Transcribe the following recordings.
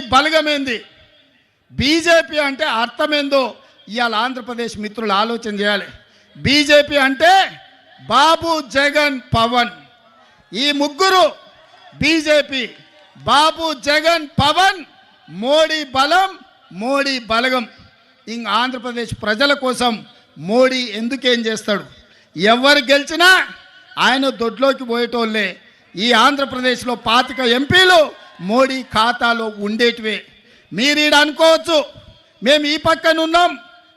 బలగమేంది. BJP అంటే అర్థమేందో ఇవాళ ఆంధ్రప్రదేశ్ మిత్రులు ఆలోచన చేయాలి. బీజేపీ అంటే బాబు జగన్ పవన్. ఈ ముగ్గురు బీజేపీ బాబు జగన్ పవన్ మోడీ బలం మోడీ బలగం. ఇంక ఆంధ్రప్రదేశ్ ప్రజల కోసం మోడీ ఎందుకేం చేస్తాడు? ఎవరు గెలిచినా ఆయన దొడ్లోకి పోయేటోళ్ళే. ఈ ఆంధ్రప్రదేశ్లో పాతిక ఎంపీలు మోడీ ఖాతాలో ఉండేటివే. మీరు ఈడ అనుకోవచ్చు మేము ఈ పక్కన ఉన్నాం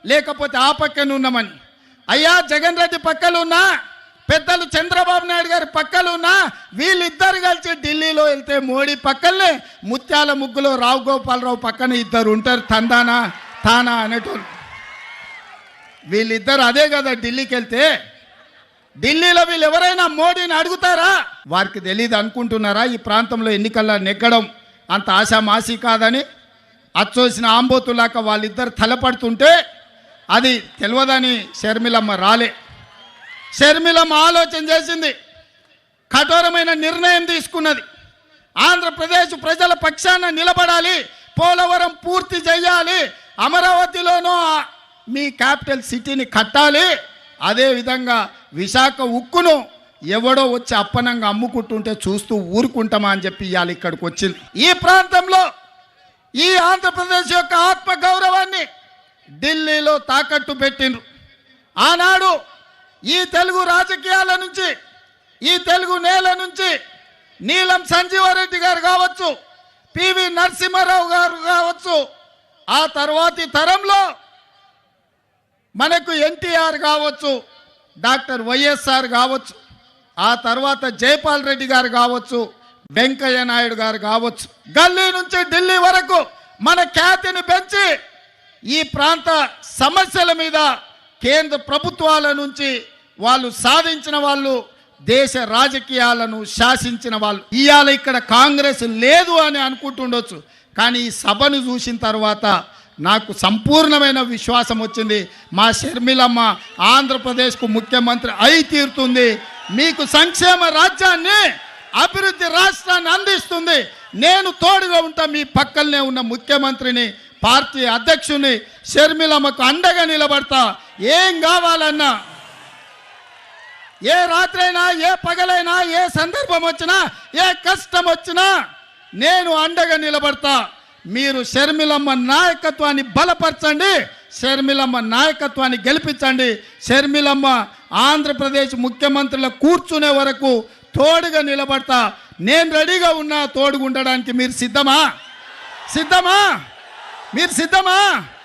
లేకపోతే ఆ పక్కన ఉన్నామని అయ్యా జగన్ రెడ్డి పక్కన ఉన్నా పెద్దలు చంద్రబాబు నాయుడు గారి పక్కన ఉన్నా వీళ్ళిద్దరు కలిసి ఢిల్లీలో వెళ్తే మోడీ పక్కనే ముత్యాల ముగ్గులో రావు గోపాలరావు పక్కన ఇద్దరు ఉంటారు తందానా తానా అనేటోళ్ళు. వీళ్ళిద్దరు అదే కదా ఢిల్లీకి వెళ్తే ఢిల్లీలో వీళ్ళు ఎవరైనా మోడీని అడుగుతారా? వారికి తెలియదు అనుకుంటున్నారా? ఈ ప్రాంతంలో ఎన్నికల్లో నెగ్గడం అంత ఆశామాసి కాదని? అచ్చోసిన ఆంబోతులాక వాళ్ళిద్దరు తలపడుతుంటే అది తెలియదని షర్మిలమ్మ రాలే. షర్మిలమ్మ ఆలోచన చేసింది. కఠోరమైన నిర్ణయం తీసుకున్నది. ఆంధ్రప్రదేశ్ ప్రజల పక్షాన నిలబడాలి పోలవరం పూర్తి చేయాలి అమరావతిలోనూ మీ క్యాపిటల్ సిటీని కట్టాలి అదేవిధంగా విశాఖ ఉక్కును ఎవడో వచ్చి అప్పనంగా అమ్ముకుంటుంటే చూస్తూ ఊరుకుంటామా అని చెప్పి ఇవాళ ఇక్కడికి వచ్చింది. ఈ ప్రాంతంలో ఈ ఆంధ్రప్రదేశ్ యొక్క ఆత్మ గౌరవాన్ని ఢిల్లీలో తాకట్టు పెట్టిండ్రు. ఆనాడు ఈ తెలుగు రాజకీయాల నుంచి ఈ తెలుగు నేల నుంచి నీలం సంజీవారెడ్డి గారు కావచ్చు పివి నరసింహారావు గారు కావచ్చు ఆ తర్వాతి తరంలో మనకు ఎన్టీఆర్ కావచ్చు డాక్టర్ వైఎస్ఆర్ కావచ్చు ఆ తర్వాత జైపాల్ రెడ్డి గారు కావచ్చు వెంకయ్య నాయుడు గారు కావచ్చు. గల్లీ నుంచి ఢిల్లీ వరకు మన ఖ్యాతిని పెంచి ఈ ప్రాంత సమస్యల మీద కేంద్ర ప్రభుత్వాల నుంచి వాళ్ళు సాధించిన వాళ్ళు దేశ రాజకీయాలను శాసించిన వాళ్ళు. ఇవాళ ఇక్కడ కాంగ్రెస్ లేదు అని అనుకుంటుండొచ్చు కానీ ఈ సభను చూసిన తర్వాత నాకు సంపూర్ణమైన విశ్వాసం వచ్చింది. మా షర్మిలమ్మ ఆంధ్రప్రదేశ్కు ముఖ్యమంత్రి అయి తీరుతుంది. మీకు సంక్షేమ రాజ్యాన్ని అభివృద్ధి రాష్ట్రాన్ని అందిస్తుంది. నేను తోడుగా ఉంటా మీ పక్కనే ఉన్న ముఖ్యమంత్రిని పార్టీ అధ్యక్షుని షర్మిలమ్మకు అండగా నిలబడతా. ఏం కావాలన్నా ఏ రాత్రైనా ఏ పగలైనా ఏ సందర్భం వచ్చినా ఏ కష్టం వచ్చినా నేను అండగా నిలబడతా. మీరు షర్మిలమ్మ నాయకత్వాన్ని బలపరచండి షర్మిలమ్మ నాయకత్వాన్ని గెలిపించండి. షర్మిలమ్మ ఆంధ్రప్రదేశ్ ముఖ్యమంత్రుల కూర్చునే వరకు తోడుగా నిలబడతా. నేను రెడీగా ఉన్నా తోడుగా ఉండడానికి మీరు సిద్ధమా? సిద్ధమా? మీరు సిద్ధమా?